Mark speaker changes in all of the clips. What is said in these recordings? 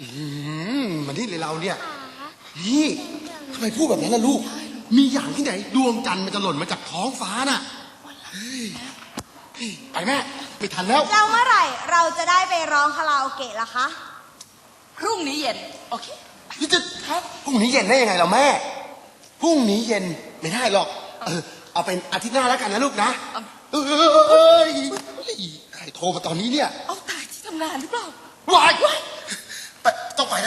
Speaker 1: อืมมันนี่เลยเราเนี่ย นี่ทำไมพูดแบบนั้นล่ะลูก มีอย่างที่ไหน ดวงจันทร์มันจะหล่นมาจากท้องฟ้าน่ะเฮ้ยเฮ้ยไปแม่ไม่ทันแล้ว
Speaker 2: แล้วเมื่อไหร่เราจะได้ไปร้องคาราโอเกะล่ะคะ
Speaker 3: พรุ่งนี้เย็น โอเค
Speaker 1: นี่จะพรุ่งนี้เย็นได้ยังไงล่ะแม่ พรุ่งนี้เย็นไม่ได้หรอก เออ เอาเป็นอาทิตย์หน้าแล้วกันนะลูกนะ เอยเอยใครโทรมาตอนนี้เนี่ย
Speaker 3: เอาตายที่ทำงานหรือเปล่า
Speaker 1: วายไปต้องไป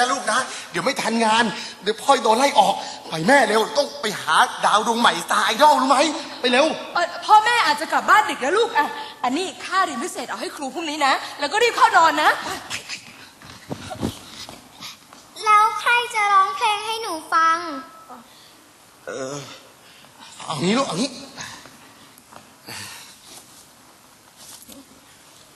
Speaker 1: นะลูกนะ เดี๋ยวไม่ทันงาน เดี๋ยวพ่อยโดนไล่ออกไปแม่เร็วต้องไปหาดาวดวงใหม่สตาร์ไอดอลรู้ไหมไปเร็ว
Speaker 3: เอ่อพ่อแม่อาจจะกลับบ้านดึกนะลูกอะอันนี้ค่าเรียนพิเศษเอาให้ครูพรุ่งนี้นะ แล้วก็รีบเข้านอนนะ
Speaker 4: แล้วใครจะร้องเพลงให้หนูฟัง
Speaker 1: เออเอางี้ลูกเอางี้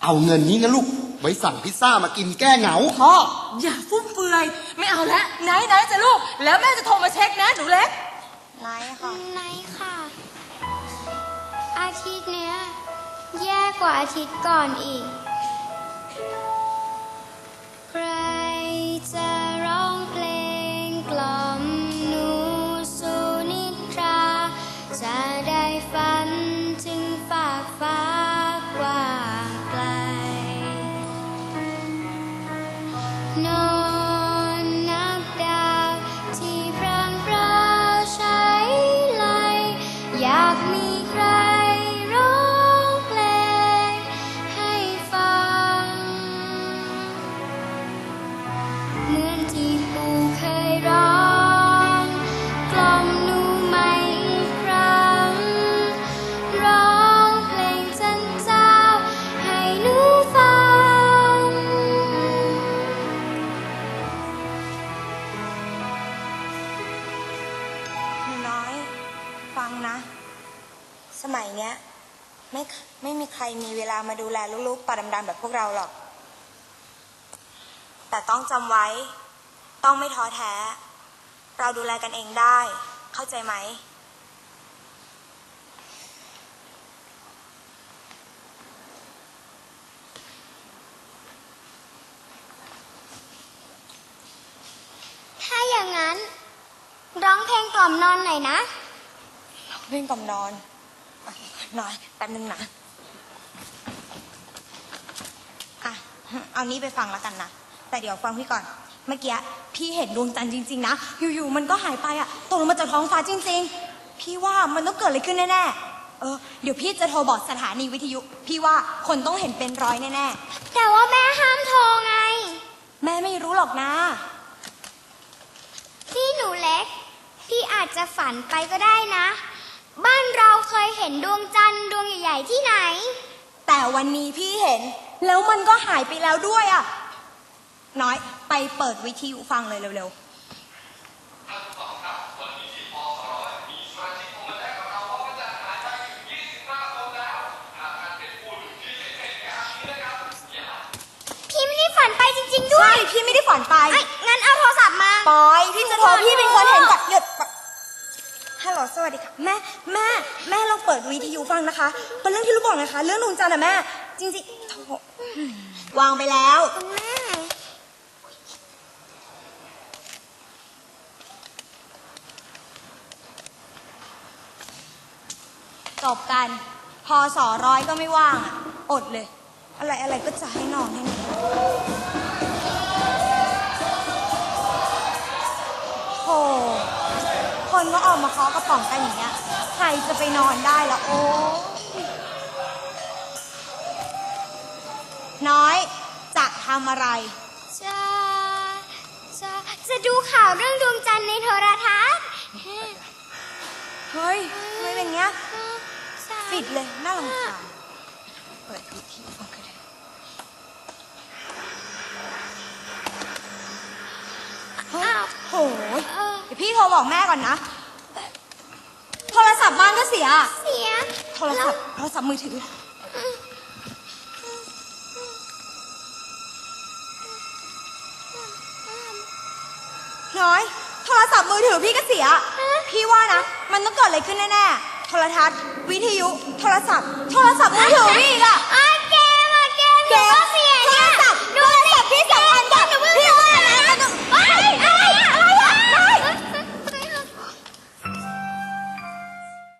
Speaker 1: เอาเงินนี้นะลูก ไว้สั่งพิซซ่ามากินแก้เหงา
Speaker 3: พ่ออย่าฟุ่มเฟือย ไม่เอาละไหนไหนจะลูก แล้วแม่จะโทรมาเช็คนะหนูเล็ก
Speaker 2: ไหนค่ะ
Speaker 4: ไหนค่ะ อาทิตย์เนี้ย แย่กว่าอาทิตย์ก่อนอีก น ฟังนะ
Speaker 2: สมัยเนี้ยไม่ไม่มีใครมีเวลามาดูแลลูกๆปลาดำๆแบบพวกเราหรอก แต่ต้องจำไว้ ต้องไม่ท้อแท้ เราดูแลกันเองได้ เข้าใจไหม
Speaker 4: ถ้าอย่างนั้น ร้องเพลงกล่อมนอนหน่อยนะ
Speaker 2: เล่นก่อนนอนอะน้อยแป๊บนึงนะอะเอานี้ไปฟังแล้วกันนะแต่เดี๋ยวฟังพี่ก่อน เมื่อกี้พี่เห็นดวงจันทร์จริง ๆ นะ อยู่ๆมันก็หายไปอะตกลงมาจากท้องฟ้าจริง ๆ พี่ว่ามันต้องเกิดอะไรขึ้นแน่ๆเออเดี๋ยวพี่จะโทรบอกสถานีวิทยุ พี่ว่าคนต้องเห็นเป็นร้อยแน่
Speaker 4: แต่ว่าแม่ห้ามโทรไง
Speaker 2: ๆแม่ไม่รู้หรอกนะ
Speaker 4: พี่หนูเล็ก พี่อาจจะฝันไปก็ได้นะ บ้านเราเคยเห็นดวงจันทร์ดวงใหญ่ๆที่ไหน
Speaker 2: แต่วันนี้พี่เห็น แล้วมันก็หายไปแล้วด้วยอะน้อยไปเปิดวิทยุฟังเลยเร็วๆ
Speaker 4: พี่ไม่ได้ฝันไปจริงๆด้วย
Speaker 2: ใช่พี่ไม่ได้ฝันไป
Speaker 4: ไอ้ยงั้นเอาโทรศัพท์มา
Speaker 2: ปอย พี่จะโทรพี่เป็นคนเห็นกับหยุด ฮัลโหลสวัสดีค่ะแม่แม่แม่ลองเปิดวิทยุฟังนะคะ เป็นเรื่องที่ลูกบอกนะคะเรื่องดวงจันทร์อะแม่ จริงๆโถวางไปแล้ว
Speaker 4: แม่
Speaker 2: จบกัน พอสอร้อยก็ไม่ว่างอะอดเลย อะไรอะไรก็จะให้นอนให้นอน คนก็ออกมาเคาะกระป๋องกันอย่างเงี้ย ใครจะไปนอนได้ละโอ้น้อยจะทำอะไร
Speaker 4: จะจะจะดูข่าวเรื่องดวงจันทร์ในโทรทัศน์
Speaker 2: เฮ้ยทำไม่เป็นเงี้ย
Speaker 4: ใช่
Speaker 2: ปิดเลยน่ารำคาญเปิดวิทยุฟังก็ได้เฮ้ย
Speaker 4: อ้าว
Speaker 2: โหย
Speaker 4: เออ
Speaker 2: เดี๋ยวพี่โทรบอกแม่ก่อนนะโทร ศัพท์บ้านก็เสีย
Speaker 4: เสีย
Speaker 2: โทรศัพท์โทรศัพท์มือถือ น้อย โทรศัพท์มือถือพี่ก็เสีย พี่ว่านะ มันต้องเกิดอะไรขึ้นแน่ๆ โทรทัศน์ วิทยุ โทรศัพท์ โทรศัพท์มือถือพี่อีกอะ
Speaker 4: อะเกมอะเกม
Speaker 2: เกม